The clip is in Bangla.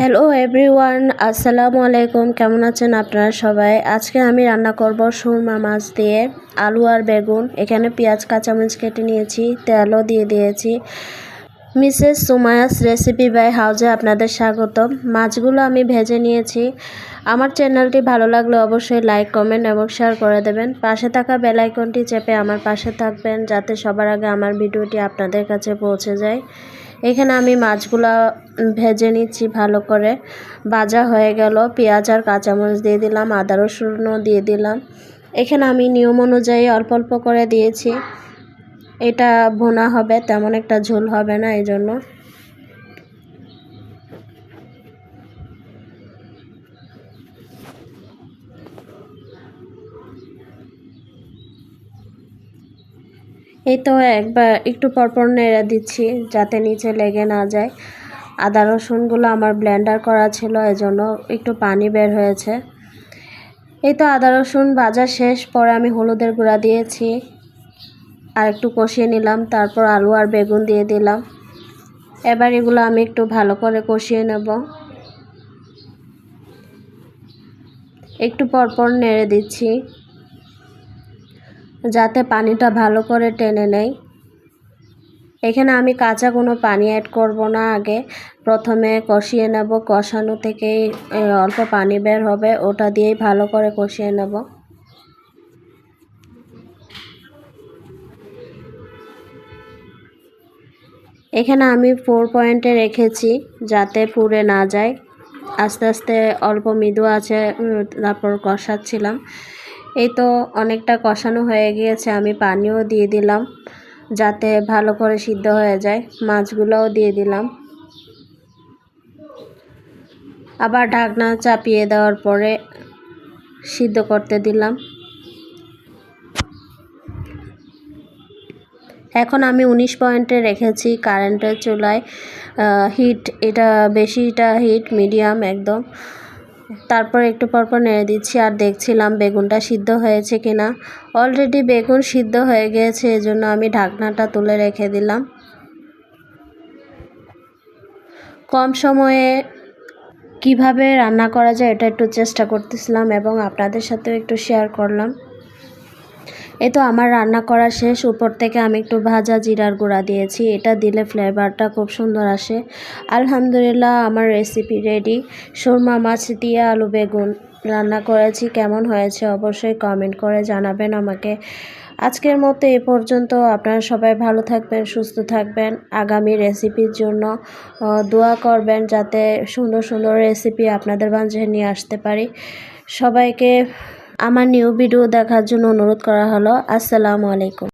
হ্যালো এভরিওয়ান আসসালামু আলাইকুম কেমন আছেন আপনারা সবাই? আজকে আমি রান্না করব সুরমা মাছ দিয়ে আলু আর বেগুন। এখানে পেঁয়াজ, কাঁচামরিচ কেটে নিয়েছি, তেলও দিয়ে দিয়েছি। মিসেস সুমায়াস রেসিপি বাই হাউজে আপনাদের স্বাগত মাছগুলো আমি ভেজে নিয়েছি। আমার চ্যানেলটি ভালো লাগলে অবশ্যই লাইক, কমেন্ট এবং শেয়ার করে দেবেন। পাশে থাকা বেলাইকনটি চেপে আমার পাশে থাকবেন, যাতে সবার আগে আমার ভিডিওটি আপনাদের কাছে পৌঁছে যায়। এখানে আমি মাছগুলা ভেজে নিচ্ছি ভালো করে। ভাজা হয়ে গেল, পেঁয়াজ আর কাঁচামরিচ দিয়ে দিলাম, আদা রসুনও দিয়ে দিলাম। এখানে আমি নিয়ম অনুযায়ী অল্প অল্প করে দিয়েছি। এটা ভোনা হবে, তেমন একটা ঝোল হবে না এই জন্য এই তো একবার একটু পরপর নেড়ে দিচ্ছি যাতে নিচে লেগে না যায়। আদা রসুনগুলো আমার ব্লেন্ডার করা ছিল, এজন্য একটু পানি বের হয়েছে। এই তো আদা রসুন ভাজা শেষ, পরে আমি হলুদের গুঁড়া দিয়েছি। আর একটু কষিয়ে নিলাম, তারপর আলু আর বেগুন দিয়ে দিলাম। এবার এগুলো আমি একটু ভালো করে কষিয়ে নেব। একটু পরপর নেড়ে দিচ্ছি। যাতে পানিটা ভালো করে টেনে নেয় এখানে আমি কাঁচা কোনো পানি অ্যাড করব না। আগে প্রথমে কষিয়ে নেব। কষানো থেকেই অল্প পানি বের হবে। ওটা দিয়েই ভালো করে কষিয়ে নেব। এখানে আমি ফোর পয়েন্টে রেখেছি যাতে পুড়ে না যায়। আস্তে আস্তে অল্প মৃদু আছে তারপর কষাচ্ছিলাম। এই তো অনেকটা কষানো হয়ে গিয়েছে, আমি পানিও দিয়ে দিলাম যাতে ভালো করে সিদ্ধ হয়ে যায়। মাছগুলোও দিয়ে দিলাম। আবার ঢাকনা চাপিয়ে দেওয়ার পরে সিদ্ধ করতে দিলাম। এখন আমি উনিশ পয়েন্টে রেখেছি কারেন্টের চুলায় হিট এটা বেশিটা হিট মিডিয়াম একদম। তারপর একটু পরপর নেড়ে দিচ্ছি আর দেখছিলাম বেগুনটা সিদ্ধ হয়েছে কিনা। অলরেডি বেগুন সিদ্ধ হয়ে গিয়েছে এজন্য আমি ঢাকনাটা তুলে রেখে দিলাম। কম সময়ে কীভাবে রান্না করা যায় এটা একটু চেষ্টা করতেছিলাম এবং আপনাদের সাথেও একটু শেয়ার করলাম। এই তো আমার রান্না করা শেষ। উপর থেকে আমি একটু ভাজা জিরার গুঁড়া দিয়েছি। এটা দিলে ফ্লেভারটা খুব সুন্দর আসে। আলহামদুলিল্লাহ আমার রেসিপি রেডি সুরমা মাছ দিয়ে আলু বেগুন রান্না করেছি। কেমন হয়েছে অবশ্যই কমেন্ট করে জানাবেন আমাকে। আজকের মতো এ পর্যন্ত। আপনারা সবাই ভালো থাকবেন, সুস্থ থাকবেন। আগামী রেসিপির জন্য দোয়া করবেন যাতে সুন্দর সুন্দর রেসিপি আপনাদের মাঝে নিয়ে আসতে পারি। সবাইকে আমার নিউ ভিডিও দেখার জন্য অনুরোধ করা হলো। আসসালামু আলাইকুম।